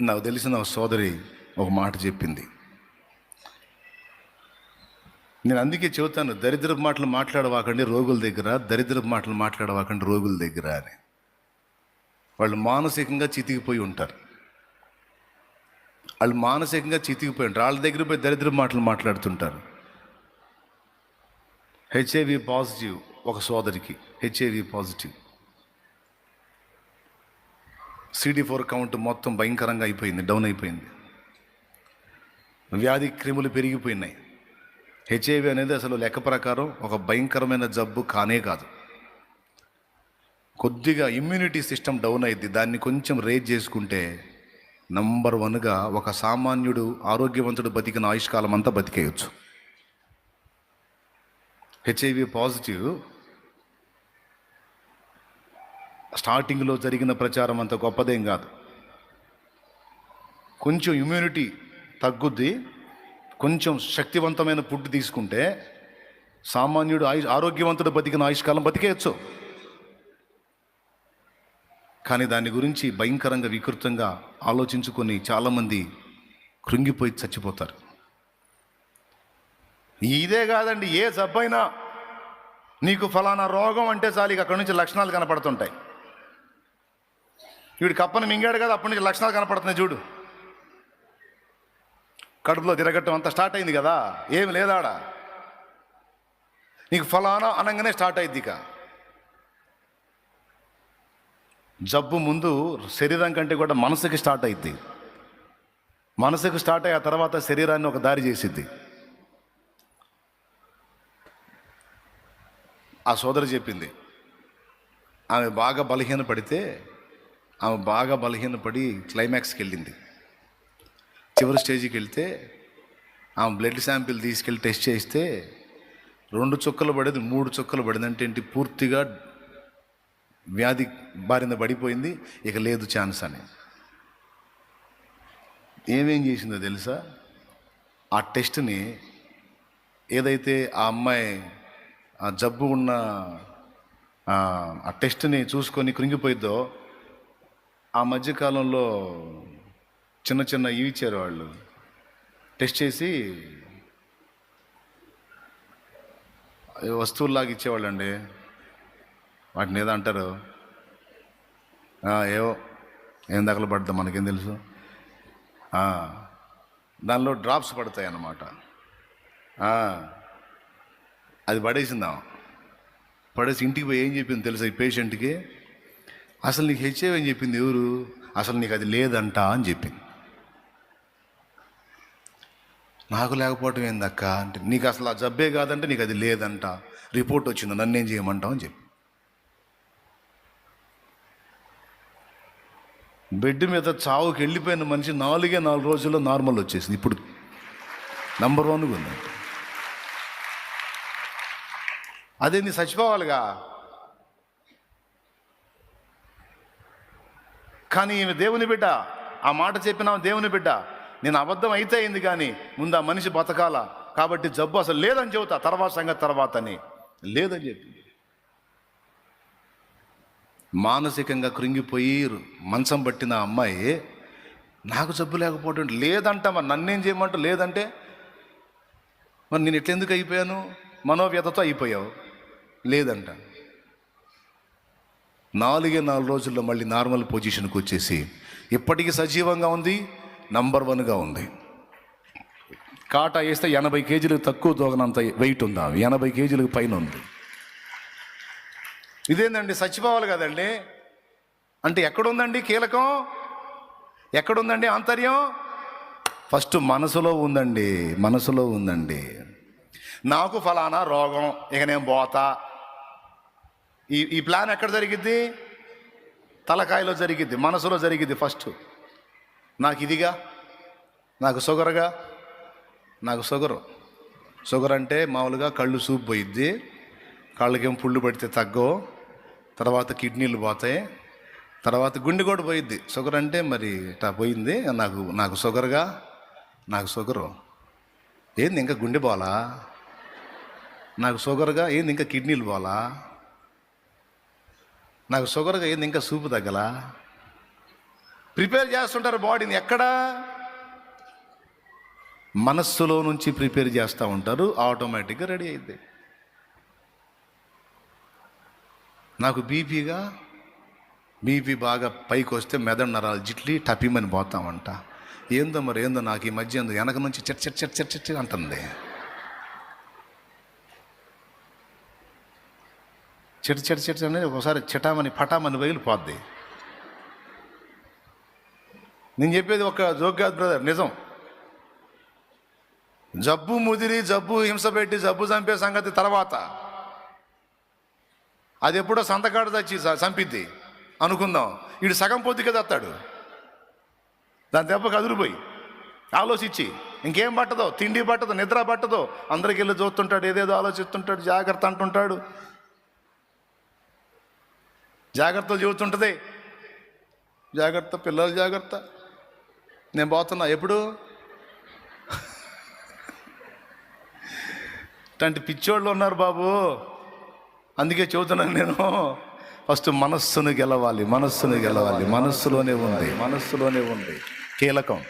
నాకు తెలిసిన ఒక సోదరి ఒక మాట చెప్పింది. నేను అందుకే చెబుతాను దరిద్రపు మాటలు మాట్లాడవాకండి రోగుల దగ్గర దరిద్రపు మాటలు మాట్లాడవాకండి రోగుల దగ్గర అని. వాళ్ళు మానసికంగా చితికిపోయి ఉంటారు. వాళ్ళు మానసికంగా చితికిపోయి ఉంటారు. వాళ్ళ దగ్గర పోయి దరిద్ర మాటలు మాట్లాడుతుంటారు. హెచ్ఐవి పాజిటివ్ ఒక సోదరికి HIV positive CD four count మొత్తం భయంకరంగా అయిపోయింది డౌన్ అయిపోయింది. వ్యాధి క్రిములు పెరిగిపోయినాయి. హెచ్ఐవి అనేది అసలు లెక్క ప్రకారం ఒక భయంకరమైన జబ్బు కానే కాదు. కొద్దిగా ఇమ్యూనిటీ సిస్టమ్ డౌన్ అయింది దాన్ని కొంచెం రేజ్ చేసుకుంటే నంబర్ వన్గా ఒక సామాన్యుడు ఆరోగ్యవంతుడు బతికిన ఆయుష్కాలం అంతా బతికేయచ్చు. హెచ్ఐవి పాజిటివ్ స్టార్టింగ్లో జరిగిన ప్రచారం అంత గొప్పదేం కాదు. కొంచెం ఇమ్యూనిటీ తగ్గుద్ది. కొంచెం శక్తివంతమైన ఫుడ్ తీసుకుంటే సామాన్యుడు ఆయు ఆరోగ్యవంతుడు బతికిన ఆయుష్కాలం బతికేయచ్చు. కానీ దాని గురించి భయంకరంగా వికృతంగా ఆలోచించుకొని చాలామంది కృంగిపోయి చచ్చిపోతారు. ఇదే కాదండి ఏ జబ్బైనా నీకు ఫలానా రోగం అంటే చాలు ఇక అక్కడి నుంచి లక్షణాలు కనపడుతుంటాయి. వీడు కప్పని మింగాడు కదా అప్పటి నుంచి లక్షణాలు కనపడుతున్నాయి చూడు. కడుపులో తిరగట్టం అంతా స్టార్ట్ అయింది కదా ఏమి లేదాడ? నీకు ఫలానా అనగానే స్టార్ట్ అయింది ఇక. జబ్బు ముందు శరీరం కంటే కూడా మనసుకి స్టార్ట్ అయింది మనసుకు స్టార్ట్ అయ్యి ఆ తర్వాత శరీరాన్ని ఒక దారి చేసిద్ది. ఆ సోదరి చెప్పింది ఆమె బాగా బలహీన పడితే ఆమె బాగా బలహీనపడి క్లైమాక్స్కి వెళ్ళింది చివరి స్టేజ్కి వెళ్తే ఆమె బ్లడ్ శాంపిల్ తీసుకెళ్ళి టెస్ట్ చేస్తే రెండు చుక్కలు పడేది మూడు చుక్కలు పడింది. అంటే ఏంటి? పూర్తిగా వ్యాధి బారిన పడిపోయింది. ఇక లేదు ఛాన్స్ అని. ఏమేం చేసిందో తెలుసా? ఆ టెస్ట్ని ఏదైతే ఆ అమ్మాయి ఆ జబ్బు ఉన్న ఆ ఆ టెస్ట్ని చూసుకొని కృంగిపోయిద్దో ఆ మధ్యకాలంలో చిన్న చిన్న ఇవి ఇచ్చారు వాళ్ళు టెస్ట్ చేసి వస్తువుల్లాగా ఇచ్చేవాళ్ళు అండి వాటిని ఏదో అంటారు. ఏవో ఏం దగలు పడతాం మనకేం తెలుసు. దానిలో డ్రాప్స్ పడతాయి అన్నమాట. అది పడేసిందాం. పడేసి ఇంటికి పోయి ఏం చెప్పింది తెలుసా ఈ పేషెంట్కి? అసలు నీకు హెచ్ఐవి అని చెప్పింది ఎవరు? అసలు నీకు అది లేదంట అని చెప్పింది. నాకు లేకపోవటం ఏందక్క అంటే నీకు అసలు ఆ జబ్బే కాదంటే నీకు అది లేదంట. రిపోర్ట్ వచ్చింది నన్ను ఏం చేయమంటావు అని చెప్పి. బెడ్ మీద చావుకి వెళ్ళిపోయిన మనిషి నాలుగే నాలుగు రోజుల్లో నార్మల్ వచ్చేసింది. ఇప్పుడు నంబర్ వన్గా ఉంది. అదే నీ చచ్చిపోవాలిగా? కానీ ఈమె దేవుని బిడ్డ. ఆ మాట చెప్పిన దేవుని బిడ్డ. నేను అబద్ధం అయితే అయింది కానీ ముందు ఆ మనిషి బతకాల. కాబట్టి జబ్బు అసలు లేదని చెబుతా. తర్వాత సంగతి తర్వాత అని. లేదని చెప్పింది. మానసికంగా కృంగిపోయి మంచం పట్టిన అమ్మాయి నాకు జబ్బు లేకపోవటం లేదంట మరి. నన్నేం చేయమంటూ? లేదంటే? మరి నేను ఎట్లెందుకు అయిపోయాను? మనోవ్యతతో అయిపోయావు. లేదంట. నాలుగే నాలుగు రోజుల్లో మళ్ళీ నార్మల్ పొజిషన్కి వచ్చేసి ఇప్పటికీ సజీవంగా ఉంది నంబర్ వన్గా ఉంది. కాటా వేస్తే ఎనభై కేజీలకు తక్కువ తోగనంత వెయిట్ ఉందా? ఎనభై కేజీలకు పైన ఉంది. ఇదేందండి చచ్చిపోవాలి కదండి? అంటే ఎక్కడుందండి కీలకం? ఎక్కడుందండి ఆంతర్యం? ఫస్ట్ మనసులో ఉందండి మనసులో ఉందండి. నాకు ఫలానా రోగం ఇక నేను పోతా. ఈ ఈ ప్లాన్ ఎక్కడ జరిగిద్ది? తలకాయలో జరిగిద్ది మనసులో జరిగిద్ది ఫస్ట్. నాకు ఇదిగా నాకు షుగర్గా నాకు షుగరు షుగర్ అంటే మామూలుగా కళ్ళు సూప్ పోయిద్ది కాళ్ళకేం పుళ్ళు పడితే తగ్గవు తర్వాత కిడ్నీలు పోతాయి తర్వాత గుండె కూడా పోయిద్ది. షుగర్ అంటే మరి ఇట్లా పోయింది నాకు నాకు షుగర్గా నాకు షుగరు ఏంది ఇంకా గుండె పోలా నాకు షుగర్గా ఏంది ఇంకా కిడ్నీలు పోలా నాకు షుగర్గా అయింది ఇంకా సూపు తగ్గలా? ప్రిపేర్ చేస్తుంటారు బాడీని ఎక్కడా? మనస్సులో నుంచి ప్రిపేర్ చేస్తూ ఉంటారు ఆటోమేటిక్గా రెడీ అయింది నాకు బీపీగా బీపీ బాగా పైకి వస్తే మెదడు నరాలు జిట్లి టపిమని పోతామంట. ఏందో మరి ఏందో నాకు ఈ మధ్య ఏందో వెనక నుంచి చట్ చట్ చట్ చట్ చట్ అంటుంది. చెట్టు చెట్టు చెట్టు అనేది ఒకసారి చిటామని పటామని బయలుపోద్ది నేను చెప్పేది ఒక జోక్ కాదు బ్రదర్ నిజం. జబ్బు ముదిరి జబ్బు హింస పెట్టి జబ్బు చంపే సంగతి తర్వాత. అది ఎప్పుడో సంతకాడ తెచ్చి చంపిద్ది. అనుకుందాం. వీడు సగం పొద్దుకే తెస్తాడు. దాని దెబ్బ అదురుపోయి ఆలోచించి. ఇంకేం పట్టదో? తిండి పట్టదో? నిద్ర పట్టదో? అందరికి వెళ్ళి చూస్తుంటాడు ఏదేదో ఆలోచిస్తుంటాడు జాగ్రత్త అంటుంటాడు. జాగ్రత్తలు చూస్తుంటుంది జాగ్రత్త పిల్లలు జాగ్రత్త. నేను పోతున్నా. ఎప్పుడు? ఇట్లాంటి పిచ్చోళ్ళు ఉన్నారు బాబు. అందుకే చెబుతున్నాను నేను. ఫస్ట్ మనస్సును గెలవాలి మనస్సును గెలవాలి. మనస్సులోనే ఉంది మనస్సులోనే ఉంది. కీలకం.